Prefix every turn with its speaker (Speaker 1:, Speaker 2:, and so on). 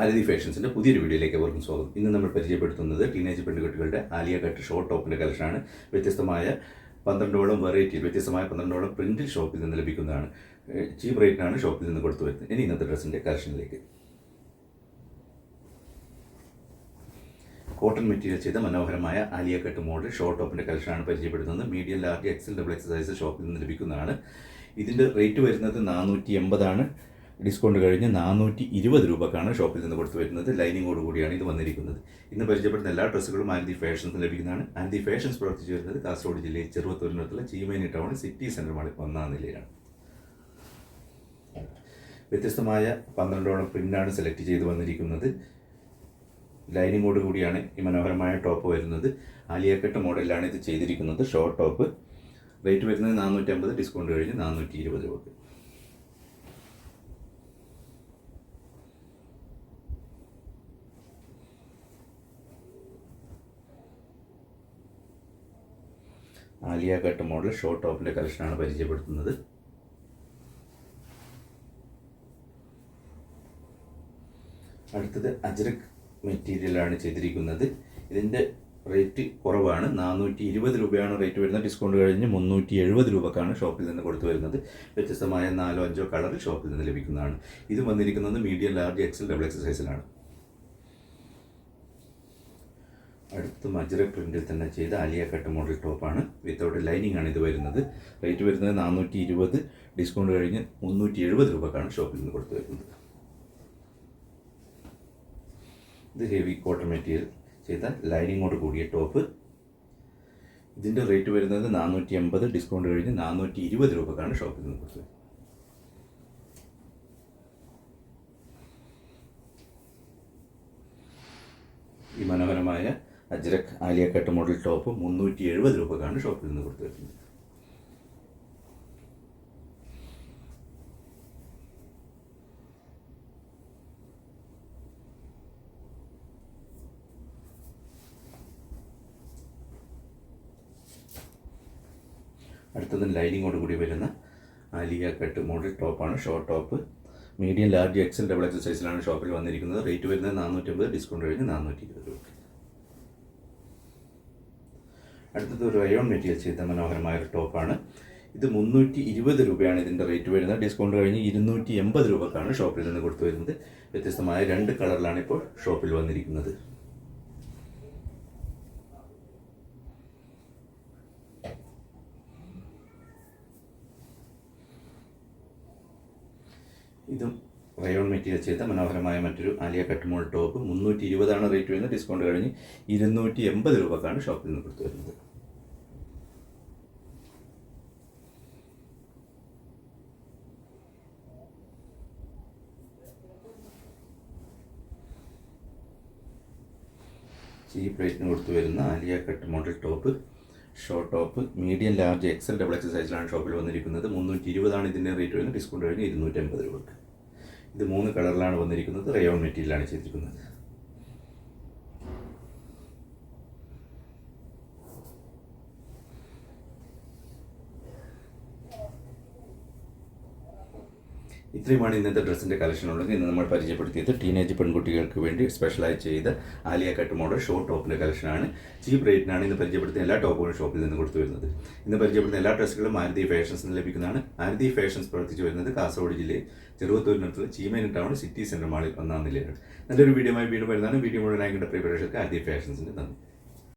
Speaker 1: ആരതി ഫാഷൻസിന്റെ പുതിയൊരു വീഡിയോയിലേക്ക് അവർക്കും സ്വാഗതം. ഇന്ന് നമ്മൾ പരിചയപ്പെടുത്തുന്നത് ടീനേജ് പെൺകുട്ടികളുടെ ആലിയ കട്ട് ഷോർട്ട് ടോപ്പിന്റെ കളക്ഷനാണ്. വ്യത്യസ്തമായ പന്ത്രണ്ടോളം വെറൈറ്റി വ്യത്യസ്തമായ പന്ത്രണ്ടോളം പ്രിന്റിൽ ഷോപ്പിൽ നിന്ന് ലഭിക്കുന്നതാണ്. ചീപ്പ് റേറ്റിനാണ് ഷോപ്പിൽ നിന്ന് കൊടുത്തു വരുന്നത്. ഇനി ഇന്നത്തെ ഡ്രസ്സിന്റെ കളക്ഷനിലേക്ക്. കോട്ടൺ മെറ്റീരിയൽ ചെയ്ത മനോഹരമായ ആലിയ കട്ട് മോഡൽ ഷോർട്ട് ടോപ്പിന്റെ കളക്ഷനാണ് പരിചയപ്പെടുത്തുന്നത് medium large XL double exercise ഷോപ്പിൽ നിന്ന് ലഭിക്കുന്നതാണ്. ഇതിന്റെ റേറ്റ് വരുന്നത് നാനൂറ്റി എൺപതാണ് ഡിസ്കൗണ്ട് കഴിഞ്ഞ് നാനൂറ്റി ഇരുപത് രൂപക്കാണ് ഷോപ്പിൽ നിന്ന് കൊടുത്തു വരുന്നത്. ലൈനിങ്ങോട് കൂടിയാണ് ഇത് വന്നിരിക്കുന്നത്. ഇന്ന് പരിചയപ്പെടുന്ന എല്ലാ ഡ്രസ്സുകളും ആൻഡി ഫാഷൻസ് ലഭിക്കുന്നതാണ്. ആൻഡി ഫാഷൻസ് പ്രവർത്തിച്ചു വരുന്നത് കാസർഗോഡ് ജില്ലയിൽ ചെറുവത്തൂരിനടുത്തുള്ള ചീമേനി ടൗൺ സിറ്റി സെന്റർ മാളിൽ ഒന്നാം നിലയിലാണ്. വ്യത്യസ്തമായ പന്ത്രണ്ടോളം പ്രിന്റാണ് സെലക്ട് ചെയ്ത് വന്നിരിക്കുന്നത്. ലൈനിങ്ങോട് കൂടിയാണ് ഈ മനോഹരമായ ടോപ്പ് വരുന്നത്. ആലിയക്കെട്ട് മോഡലിലാണ് ഇത് ചെയ്തിരിക്കുന്നത്. Short top. റേറ്റ് വരുന്നത് നാനൂറ്റമ്പത് ഡിസ്കൗണ്ട് കഴിഞ്ഞ് നാനൂറ്റി ഇരുപത് രൂപക്ക്. ആലിയ കട്ട് മോഡൽ ഷോർട്ട് ടോപ്പിന്റെ കളക്ഷനാണ് പരിചയപ്പെടുത്തുന്നത്. അടുത്തത് അജ്രക് മെറ്റീരിയലാണ് ചെയ്തിരിക്കുന്നത്. ഇതിന്റെ റേറ്റ് കുറവാണ്. നാനൂറ്റി ഇരുപത് രൂപയാണ് റേറ്റ് വരുന്നത്. ഡിസ്കൗണ്ട് കഴിഞ്ഞ് മുന്നൂറ്റി എഴുപത് രൂപക്കാണ് ഷോപ്പിൽ നിന്ന് കൊടുത്തു വരുന്നത്. വ്യത്യസ്തമായ നാലോ അഞ്ചോ കളർ ഷോപ്പിൽ നിന്ന് ലഭിക്കുന്നതാണ്. ഇത് വന്നിരിക്കുന്നത് medium large XL double X സൈസിലാണ് അടുത്ത മജ്ര പ്രിന്റിൽ തന്നെ ചെയ്ത ആലിയ കട്ട് മോഡൽ ടോപ്പാണ് വിത്തൗട്ട് ലൈനിങ് ആണ് ഇത് വരുന്നത്. റേറ്റ് വരുന്നത് നാനൂറ്റി ഇരുപത് ഡിസ്കൗണ്ട് കഴിഞ്ഞ് മുന്നൂറ്റി എഴുപത് രൂപക്കാണ് ഷോപ്പിൽ നിന്ന് കൊടുത്തു വരുന്നത്. ഇത് ഹെവി കോട്ടൺ മെറ്റീരിയൽ ചെയ്ത ലൈനിങ്ങോട് കൂടിയ ടോപ്പ്. ഇതിന്റെ റേറ്റ് വരുന്നത് നാനൂറ്റി എൺപത് ഡിസ്കൗണ്ട് കഴിഞ്ഞ് നാനൂറ്റി ഇരുപത് രൂപക്കാണ് ഷോപ്പിൽ നിന്ന് കൊടുത്തത് ഈ മനോഹരമായ ajrak Alia cut model top മുന്നൂറ്റി എഴുപത് രൂപക്കാണ് ഷോപ്പിൽ നിന്ന് കൊടുത്തു വരുന്നത് അടുത്തത് ലൈനിങ്ങോട് കൂടി വരുന്ന ആലിയ കട്ട് മോഡൽ ടോപ്പാണ് short top medium large XL double XL സൈസിലാണ് ഷോപ്പിൽ വന്നിരിക്കുന്നത്. റേറ്റ് വരുന്നത് നാനൂറ്റമ്പത് ഡിസ്കൗണ്ട് കഴിഞ്ഞ് നാനൂറ്റി ഇരുപത് രൂപ അടുത്തത് ഒരു അയോൺ മെറ്റീരിയൽ ചെയ്ത മനോഹരമായ ഒരു ടോപ്പാണ്. ഇത് മുന്നൂറ്റി ഇരുപത് രൂപയാണ് ഇതിന്റെ റേറ്റ് വരുന്നത്. ഡിസ്കൗണ്ട് കഴിഞ്ഞ് ഇരുന്നൂറ്റി എൺപത് രൂപക്കാണ് ഷോപ്പിൽ നിന്ന് കൊടുത്തു വരുന്നത്. വ്യത്യസ്തമായ രണ്ട് കളറിലാണ് ഇപ്പോൾ ഷോപ്പിൽ വന്നിരിക്കുന്നത്. ഇതും റയോൺ മെറ്റീരിയൽ ചെയ്ത മനോഹരമായ മറ്റൊരു ആലിയ കട്ടുമോൾ ടോപ്പ്. മുന്നൂറ്റി ഇരുപതാണ് റേറ്റ് വരുന്നത്. ഡിസ്കൗണ്ട് കഴിഞ്ഞ് ഇരുന്നൂറ്റി എൺപത് രൂപക്കാണ് ഷോപ്പിൽ നിന്ന് കൊടുത്തു വരുന്നത്. ചീപ്പ് പ്ലേറ്റിന് കൊടുത്തു വരുന്ന Alia cut model top short top medium large XL double XL സൈസിലാണ് ഷോപ്പിൽ വന്നിരിക്കുന്നത്. മുന്നൂറ്റി ഇരുപതാണ് ഇതിന്റെ റേറ്റ് വരുന്നത്. ഡിസ്കൗണ്ട് കഴിഞ്ഞ് ഇരുന്നൂറ്റമ്പത് രൂപ ഇത് മൂന്ന് കളറിലാണ് വന്നിരിക്കുന്നത്. റയോൺ മെറ്റീരിയലാണ് ചെയ്തിരിക്കുന്നത്. ഇത്രയുമാണ് ഇന്നത്തെ ഡ്രസ്സിന്റെ കളക്ഷൻ ഉള്ളത് ഇന്ന് നമ്മൾ പരിചയപ്പെടുത്തിയത് ടീനേജ് പെൺകുട്ടികൾക്ക് വേണ്ടി സ്പെഷ്യലായി ചെയ്ത ആലിയ കട്ട് മോഡൽ ഷോർട്ട് ടോപ്പിന്റെ കളക്ഷനാണ്. ചീപ്പ് റേറ്റിനാണ് ഇന്ന് പരിചയപ്പെടുത്തിയ എല്ലാ ടോപ്പുകളും ഷോപ്പിൽ നിന്ന് കൊടുത്തു വരുന്നത്. ഇന്ന് പരിചയപ്പെടുത്തുന്ന എല്ലാ ഡ്രസ്സുകളും ആരതി നിന്ന് ലഭിക്കുന്നതാണ്. ആരതി ഫാഷൻസ് പ്രവർത്തിച്ചു വരുന്നത് കാസർഗോഡ് ജില്ലയിൽ ചെറുവത്തൂരിനടുത്തുള്ള ചീമേനി ടൗൺ സിറ്റി സെന്റർ മാളിൽ ഒന്നാം നിലയിലാണ്. നല്ലൊരു വീഡിയോ വീണ്ടും വരുന്നതാണ്. വീഡിയോ മുഴുവനായി പ്രിപ്പറേഷൻ ആരതി ഫാഷൻസിന്റെ നന്ദി.